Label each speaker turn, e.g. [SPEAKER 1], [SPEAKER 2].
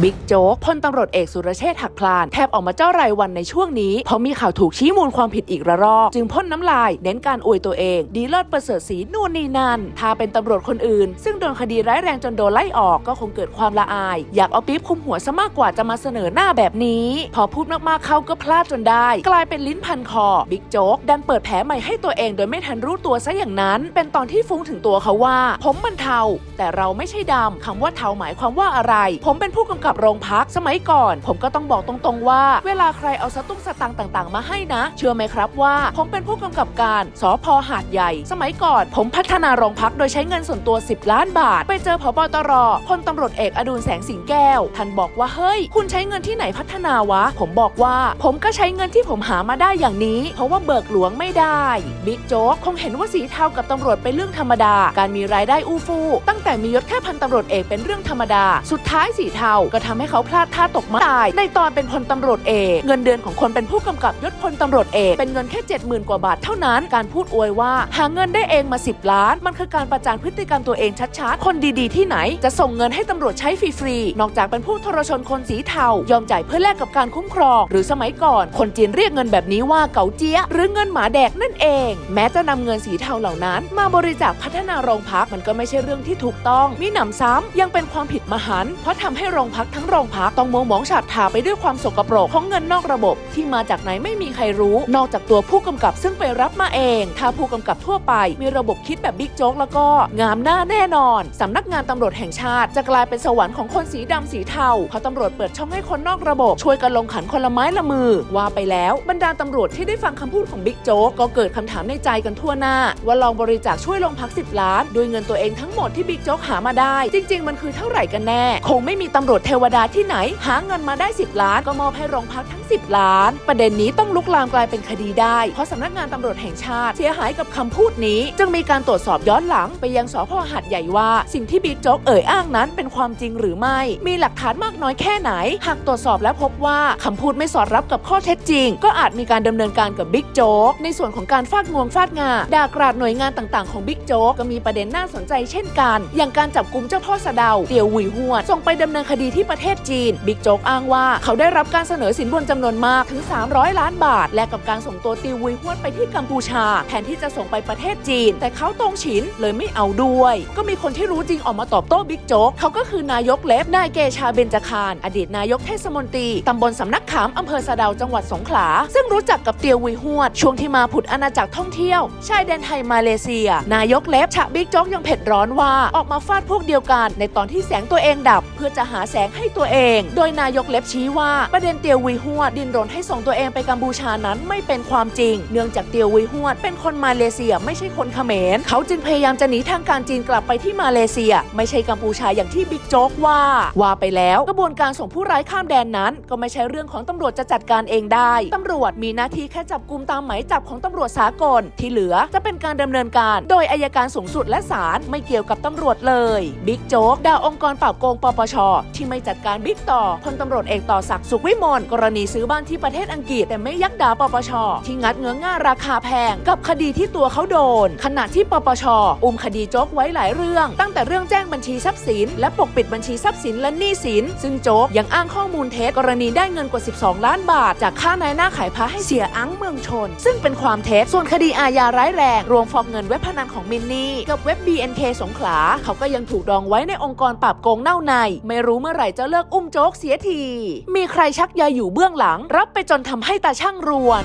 [SPEAKER 1] บิ๊กโจ๊กพลตำรวจเอกสุรเชษฐ์หักพลานแทบออกมาเจ้ารายวันในช่วงนี้ เพราะมีข่าวถูกชี้มูลความผิดอีกระรอก จึงพ่นน้ำลาย เน้นการอวยตัวเอง ดีเลิศประเสริฐศรีนู่นนี่นั่นถ้าเป็นตำรวจคนอื่น ซึ่งโดนคดีร้ายแรงจนโดนไล่ออกก็คงเกิดความละอาย อยากเอาปี๊บคุมหัวซะมากกว่าจะมาเสนอหน้าแบบนี้ พอพูดมากๆเขาก็พลาดจนได้ กลายเป็นลิ้นพันคอบิ๊กโจ๊กดันเปิดแผลใหม่ให้ตัวเอง โดยไม่ทันรู้ตัวซะอย่างนั้น เป็นตอนที่ฟุ้งถึงตัวเขาว่า ผมมันเทาแต่เราไม่ใช่ดำคำว่าเทาหมายความว่าอะไร ผมเป็นผู้กำกับโรงพักสมัยก่อน ผมก็ต้องบอกตรงๆว่า เวลาใครเอาสตุ้งสตังต่างๆ มาให้นะ เชื่อไหมครับว่า ผมเป็นผู้กำกับการสพหาดใหญ่ สมัยก่อน ผมพัฒนาโรงพักโดยใช้เงินส่วนตัว 10 ล้านบาท ไปเจอผบตรพลตำรวจเอกอดุลแสงสิงแก้ว ท่านบอกว่าเฮ้ย คุณใช้เงินที่ไหนพัฒนาวะ ผมบอกว่า ผมก็ใช้เงินที่ผมหามาได้อย่างนี้ เพราะว่าเบิกหลวงไม่ได้บิ๊กโจ๊กคงเห็นว่าสีเทากับตำรวจเป็นเรื่องธรรมดา การมีรายได้อู้ฟู่ตั้งแต่มียศแค่พันตำรวจเอกเป็นเรื่องธรรมดา สุดท้ายสีเทาก็ทำให้เขาพลาดท่าตกมาตาย ในตอนเป็นพลตำรวจเอกเงินเดือนของคนเป็นผู้กำกับยศพลตำรวจเอกเป็นเงินแค่ 70,000 กว่าบาทเท่านั้น การพูดอวยว่าหาเงินได้เองมา 10 ล้าน มันคือการประจานพฤติกรรมตัวเองชัดๆ คนดีๆ ที่ไหน จะส่งเงินให้ตำรวจใช้ฟรีๆ นอกจากเป็นผู้ทรชนคนสีเทายอมจ่ายเพื่อแลกกับการคุ้มครอง หรือสมัยก่อน คนจีนเรียกเงินแบบนี้ว่าเก๋าเจี๊ยหรือเงินหมาแดกนั่นเอง แม้จะนำเงินสีเทาเหล่านั้น มาบริจาคพัฒนาโรงพักมันก็ไม่ใช่เรื่องที่ถูกต้อง มีหนำซ้ำยังเป็นความผิดมหันต์เพราะทำให้โรงพักทั้งโรงพักต้องมัวหมองฉาบทาไปด้วยความสกปรกของเงินนอกระบบที่มาจากไหนไม่มีใครรู้ นอกจากตัวผู้กำกับซึ่งไปรับมาเอง ถ้าผู้กำกับทั่วไปมีระบบคิดแบบบิ๊กโจ๊กแล้วก็งามหน้าแน่นอนสำนักงานตำรวจแห่งชาติ จะกลายเป็นสวรรค์ของคนสีดำสีเทาเพราะตำรวจเปิดช่องให้คนนอกระบบ ช่วยกันลงขันคนละไม้ละมือ ว่าไปแล้วบรรดาตำรวจที่ได้ฟังคำพูดของบิ๊กโจ๊กก็เกิดคำถามในใจกันทั่วหน้า ว่าลองบริจาคช่วยโรงพัก 10 ล้าน ด้วยเงินตัวเองทั้งหมดที่บิ๊กโจ๊กหามาได้ จริง ๆ มันคือเท่าไหร่กันแน่ คงไม่มีตำรวจเวดาที่ไหน หาเงินมาได้ 10 ล้าน ก็มอบให้โรงพักทั้ง 10 ล้าน ประเด็นนี้ต้องลุกลามกลายเป็นคดีได้ เพราะสำนักงานตำรวจแห่งชาติ เสียหายกับคำพูดนี้ จึงมีการตรวจสอบย้อนหลังไปยังสพหัดใหญ่ว่า สิ่งที่บิ๊กโจ๊กเอ่ยอ้างนั้นเป็นความจริงหรือไม่ มีหลักฐานมากน้อยแค่ไหน หากตรวจสอบแล้วพบว่าคำพูดไม่สอดรับกับข้อเท็จจริง ก็อาจมีการดำเนินการกับบิ๊กโจ๊กในส่วนของการฟาดงวงฟาดงาด่ากราดหน่วยงานต่างๆของบิ๊กโจ๊กก็มีประเด็นน่าสนใจเช่นกัน อย่างการจับกลุ่มเจ้าพ่อสะเดาเตียวหวุยหวดส่งไปดำเนินคดีที่ประเทศจีน บิ๊กโจ๊กอ้างว่าเขาได้รับการเสนอสินบนจำนวนมากถึง 300 ล้านบาท และกับการส่งตัวเตียวหวุยหวดไปที่กัมพูชา แทนที่จะส่งไปประเทศจีน แต่เขาตรงฉินเลยไม่เอาด้วย ก็มีคนที่รู้จริงออกมาตอบโต้บิ๊กโจ๊กเขาก็คือนายกเล็บนายเกชาเบญจคารอดีตนายกเทศมนตรีตำบลสำนักขามอำเภอสะเดาจังหวัดสงขลา ซึ่งรู้จักกับเตียววุยหวด ช่วงที่มาผุดอาณาจักรท่องเที่ยว ชายแดนไทยมาเลเซีย นายกเล็บฉะบิ๊กโจ๊กยังเผ็ดร้อนว่าออกมาฟาดพวกเดียวกัน ในตอนที่แสงตัวเองดับ เพื่อจะหาแสงให้ตัวเอง โดยนายกเล็บชี้ว่าประเด็นเตียววุยหวดดินรนให้ส่งตัวเองไปกัมพูชานั้นไม่เป็นความจริง เนื่องจากเตียววุยหวดเป็นคนมาเลเซียไม่ใช่คนเขมร เขาจึงพยายามจะหนีทางการจีนกลับไปที่มาเลเซีย ไม่ใช่กัมพูชาอย่างที่บิ๊กโจ๊กว่า ว่าไปแล้วกระบวนการส่งผู้ร้ายข้ามแดนนั้น ก็ไม่ใช่เรื่องของตำรวจจะจัดการเองได้ตำรวจมีหน้าที่แค่จับกลุ่มตามหมายจับของตำรวจสากลที่เหลือจะเป็นการดำเนินการ โดยอายการสูงสุดและศาลไม่เกี่ยวกับตำรวจเลยบิ๊กโจ๊กด่าองค์กรปราบโกงปปชที่ไม่จัดการบิ๊กต่อพลตำรวจเอกต่อศักดิ์สุขวิมลกรณีซื้อบ้านที่ประเทศอังกฤษแต่ไม่ยักดาปปช ที่งัดเงื้อง่าราคาแพง กับคดีที่ตัวเขาโดน ขณะที่ปปช อุ้มคดีโจ๊กไว้หลายเรื่อง ตั้งแต่เรื่องแจ้งบัญชีทรัพย์สิน และปกปิดบัญชีทรัพย์สินและหนี้สิน ซึ่งโจ๊กยังอ้างข้อมูลเท็จกรณีได้เงินกว่า 12 ล้านบาท จากค่านายหน้าขายพระให้เสียอังเมืองชน ซึ่งเป็นความเท็จส่วนคดีอาญาร้ายแรง รวมฟอกเงินเว็บพนันของมินนี่กับเว็บ BNK สงขลาเขาก็ยังถูกดองไว้ในองค์กรปราบโกงเน่าใน ไม่รู้เมื่อไหร่จะเลิกอุ้มโจ๊กเสียที มีใครชักใยอยู่เบื้องหลัง รับไปจนทำให้ตาช่างรวน